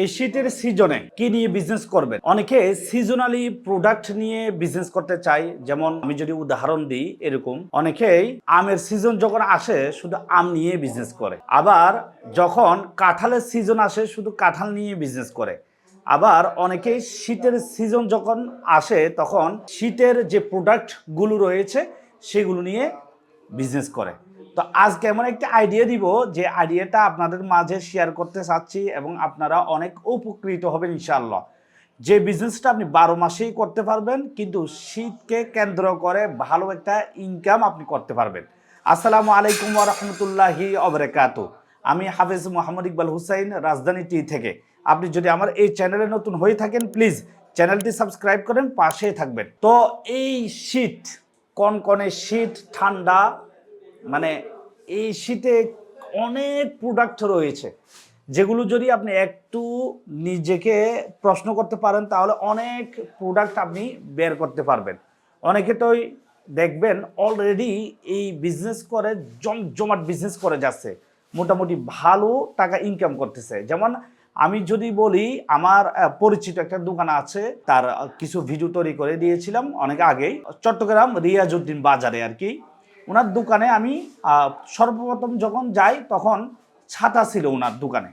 এই শীতের সিজনে কি নিয়ে বিজনেস করবেন? অনেকে সিজনালি প্রোডাক্ট নিয়ে বিজনেস করতে চাই যেমন আমি যদি উদাহরণ দিই এরকম, অনেকেই আমের সিজন যখন আসে, শুধু আম নিয়ে বিজনেস করে। আবার যখন কাঁঠালের সিজন আসে, শুধু কাঁঠাল নিয়ে বিজনেস করে। আবার অনেকেই শীতের সিজন যখন আসে, তখন শীতের যে প্রোডাক্টগুলো রয়েছে, সেগুলো নিয়ে বিজনেস করে। তো আজকে এমন একটা আইডিয়া দিব যে আইডিয়াটা আপনাদের মাঝে শেয়ার করতে চাচ্ছি এবং আপনারা অনেক উপকৃত হবেন ইনশাআল্লাহ। যে বিজনেসটা আপনি বারো মাসেই করতে পারবেন, কিন্তু শীতকে কেন্দ্র করে ভালো একটা ইনকাম আপনি করতে পারবেন। আসসালামু আলাইকুম রহমতুল্লাহি অবরাকাত আমি হাফেজ মোহাম্মদ ইকবাল হুসাইন, রাজধানী টি থেকে। আপনি যদি আমার এই চ্যানেলে নতুন হয়ে থাকেন প্লিজ চ্যানেলটি সাবস্ক্রাইব করেন, পাশেই থাকবেন। তো এই শীত কনকনে শীত, ঠান্ডা মানে এই শীতে অনেক প্রোডাক্ট রয়েছে, যেগুলো যদি আপনি একটু নিজেকে প্রশ্ন করতে পারেন, তাহলে অনেক প্রোডাক্ট আপনি বের করতে পারবেন। অনেকে তোই দেখবেন অলরেডি এই বিজনেস করে, জমজমাট বিজনেস করে যাচ্ছে, মোটামুটি ভালো টাকা ইনকাম করতেছে। যেমন আমি যদি বলি, আমার পরিচিত একটা দোকান আছে, তার কিছু ভিডিও তৈরি করে দিয়েছিলাম অনেক আগেই। চট্টগ্রাম রিয়াজউদ্দিন বাজারে আর কি। ওনার দোকানে আমি সর্বপ্রথম যখন যাই, তখন ছাতা ছিল ওনার দোকানে।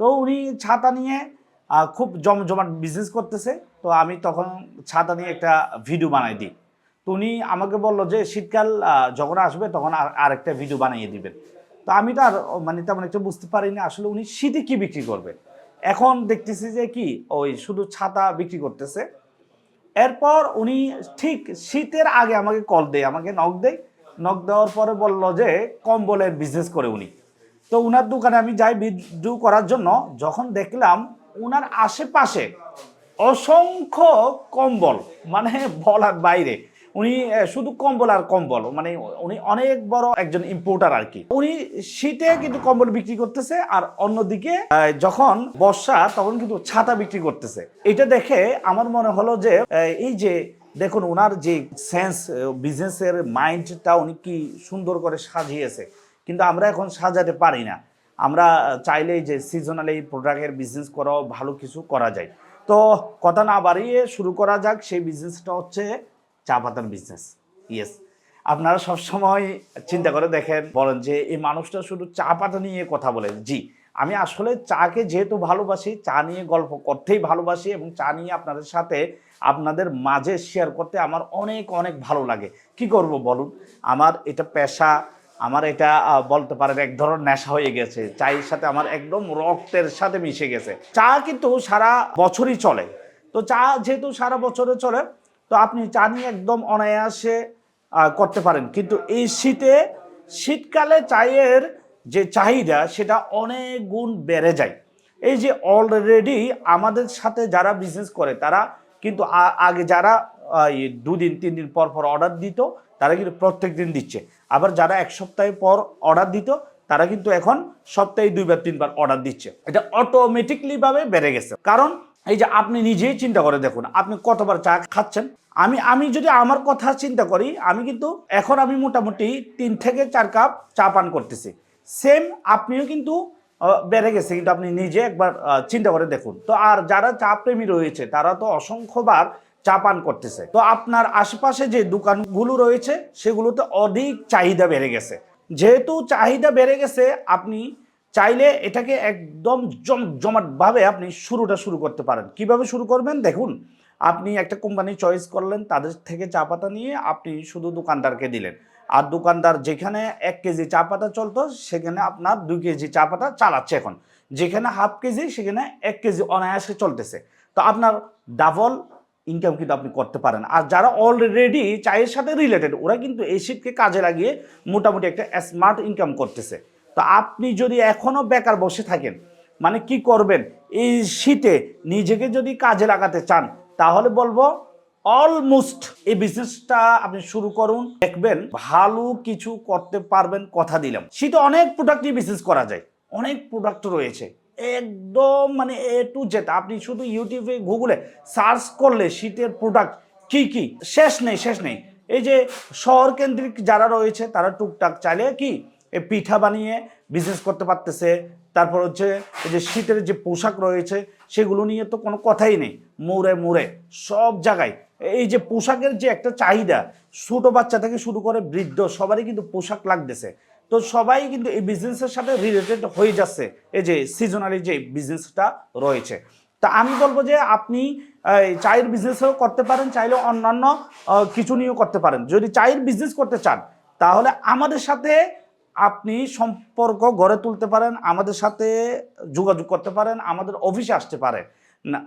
তো উনি ছাতা নিয়ে খুব জমজমাট বিজনেস করতেছে। তো আমি তখন ছাতা নিয়ে একটা ভিডিও বানাই দিই। তো উনি আমাকে বলল যে, শীতকাল যখন আসবে, তখন আর, আরেকটা ভিডিও বানিয়ে দিবেন। তো আমি তো আর মানে তেমন একটা বুঝতে পারিনি আসলে উনি শীতে কি বিক্রি করবে। এখন দেখতেছি যে কি, ওই শুধু ছাতা বিক্রি করতেছে। এরপর উনি ঠিক শীতের আগে আমাকে কল দেয়, আমাকে নক দেয়। নক দেওয়ার পরে বলল যে, কম্বলের বিজনেস করে উনি। তো উনার দোকানে আমি যাই ভিডিও করার জন্য, যখন দেখলাম উনার আশেপাশে অসংখ্য কম্বল মানে বলার বাইরে। উনি শুধু কম্বল আর কম্বল মানে উনি অনেক বড় একজন ইম্পোর্টার আর কি। উনি শীতে কিন্তু কম্বল বিক্রি করতেছে আর অন্যদিকে যখন বর্ষা, তখন কিন্তু ছাতা বিক্রি করতেছে। এটা দেখে আমার মনে হলো যে এই যে দেখুন ওনার যে সেন্স বিজনেসের মাইন্ডটা উনি কি সুন্দর করে সাজিয়েছে। কিন্তু আমরা এখন সাজাতে পারি না। আমরা চাইলেই যে সিজনাল এই প্রোডাক্টের বিজনেস করাও ভালো কিছু করা যায়। তো কথা না বাড়িয়ে শুরু করা যাক, সেই বিজনেসটা হচ্ছে চা পাতার বিজনেস ইয়েস আপনারা সবসময় চিন্তা করে দেখেন, বলেন যে এই মানুষটা শুধু চা পাতা নিয়ে কথা বলে। জি, আমি আসলে চাকে যেহেতু ভালোবাসি, চা নিয়ে গল্প করতেই ভালোবাসি এবং চা নিয়ে আপনাদের সাথে আপনাদের মাঝে শেয়ার করতে আমার অনেক অনেক ভালো লাগে। কি করব বলুন? আমার এটা পেশা, আমার এটা বলতে পারেন এক ধরনের নেশা হয়ে গেছে। চায়ের সাথে আমার একদম রক্তের সাথে মিশে গেছে। চা কিন্তু সারা বছরই চলে। তো চা যেহেতু সারা বছরে চলে তো আপনি চা একদম অনায়াসে করতে পারেন। কিন্তু এই শীতে, শীতকালে চায়ের যে চাহিদা, সেটা অনেক গুণ বেড়ে যায়। এই যে অলরেডি আমাদের সাথে যারা বিজনেস করে, তারা কিন্তু আগে যারা দুদিন তিন দিন পর পর অর্ডার দিত, তারা কিন্তু প্রত্যেক দিন দিচ্ছে। আবার যারা এক সপ্তাহ পর অর্ডার দিত, তারা কিন্তু এখন সপ্তাহে দুইবার, তিনবার অর্ডার দিচ্ছে। এটা অটোমেটিকলি ভাবে বেড়ে গেছে। কারণ এই যে আপনি নিজেই চিন্তা করে দেখুন, আপনি কতবার চা খাচ্ছেন? আমি আমি যদি আমার কথা চিন্তা করি, আমি কিন্তু এখন আমি মোটামুটি তিন থেকে চার কাপ চা পান করতেছি। সেম আপনিও কিন্তু বেড়ে গেছে, কিন্তু আপনি নিজে একবার চিন্তা করে দেখুন। তো আর যারা চা প্রেমী রয়েছে, তারা তো অসংখ্যবার চা পান করতেছে। তো আপনার আশেপাশে যে দোকানগুলো রয়েছে, সেগুলোতে অধিক চাহিদা বেড়ে গেছে। যেহেতু চাহিদা বেড়ে গেছে, আপনি চাইলে এটাকে একদম জমজমাটভাবে আপনি শুরুটা শুরু করতে পারেন। কীভাবে শুরু করবেন? দেখুন, আপনি একটা কোম্পানি চয়েস করলেন, তাদের থেকে চা পাতা নিয়ে আপনি শুধু দোকানদারকে দিলেন। আর দোকানদার যেখানে এক কেজি চা পাতা চলতো, সেখানে আপনার দুই কেজি চা পাতা চালাচ্ছে এখন। যেখানে হাফ কেজি, সেখানে এক কেজি অনায়াসে চলতেছে। তো আপনার ডাবল ইনকাম কিন্তু আপনি করতে পারেন। আর যারা অলরেডি চায়ের সাথে রিলেটেড ওরা কিন্তু এই শীতকে কাজে লাগিয়ে মোটামুটি একটা স্মার্ট ইনকাম করতেছে। তো আপনি যদি এখনও বেকার বসে থাকেন মানে কি করবেন? এই শীতে নিজেকে যদি কাজে লাগাতে চান, তাহলে বলব অলমোস্ট এই বিজনেসটা আপনি শুরু করুন। দেখবেন ভালো কিছু করতে পারবেন কথা দিলাম। শীতে অনেক প্রোডাক্টই বিজনেস করা যায়। অনেক প্রোডাক্ট রয়েছে। একদম মানে এ টু জেড আপনি শুধু ইউটিউবে গুগলে সার্চ করলে শীতের প্রোডাক্ট কি কি? শেষ নেই শেষ নেই। এই যে শহর কেন্দ্রিক যারা রয়েছে, তারা টুকটাক চাইলে কি এই পিঠা বানিয়ে বিজনেস করতে পারতেছে। তারপর হচ্ছে এই যে শীতের যে পোশাক রয়েছে, সেগুলো নিয়ে তো কোনো কথাই নেই। মোড়ে মোড়ে, সব জায়গায়। এই যে পোশাকের যে একটা চাহিদা, ছোটো বাচ্চা থেকে শুরু করে বৃদ্ধ, সবারই কিন্তু পোশাক লাগতেছে। তো সবাই কিন্তু এই বিজনেসের সাথে রিলেটেড হয়ে যাচ্ছে, এই যে সিজনালি যে বিজনেসটা রয়েছে। তা আমি বলব যে আপনি চায়ের বিজনেসও করতে পারেন, চাইলে অন্যান্য কিছু নিয়েও করতে পারেন। যদি চায়ের বিজনেস করতে চান, তাহলে আমাদের সাথে আপনি সম্পর্ক গড়ে তুলতে পারেন, আমাদের সাথে যোগাযোগ করতে পারেন, আমাদের অফিসে আসতে পারেন।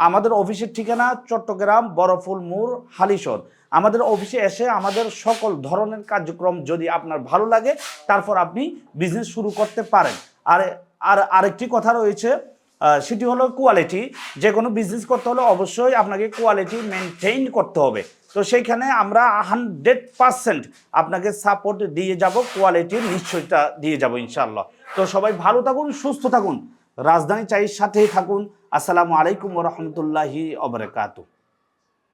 আমাদের অফিসের ঠিকানা চট্টগ্রাম বরফুল মোড় হালিশর আমাদের অফিসে এসে আমাদের সকল ধরনের কার্যক্রম যদি আপনার ভালো লাগে, তারপর আপনি বিজনেস শুরু করতে পারেন। আর আর আরেকটি কথা রয়েছে সেটি হলো কোয়ালিটি যে কোনো বিজনেস করতে হলে অবশ্যই আপনাকে কোয়ালিটি মেনটেইন করতে হবে। তো সেইখানে আমরা হান্ড্রেড পারসেন্ট আপনাকে সাপোর্ট দিয়ে যাব কোয়ালিটির নিশ্চয়তা দিয়ে যাব ইনশাল্লাহ তো সবাই ভালো থাকুন, সুস্থ থাকুন, রাজধানী চাইয়ের সাথেই থাকুন। আসসালামু আলাইকুম রহমতুল্লাহি অবরাকাতু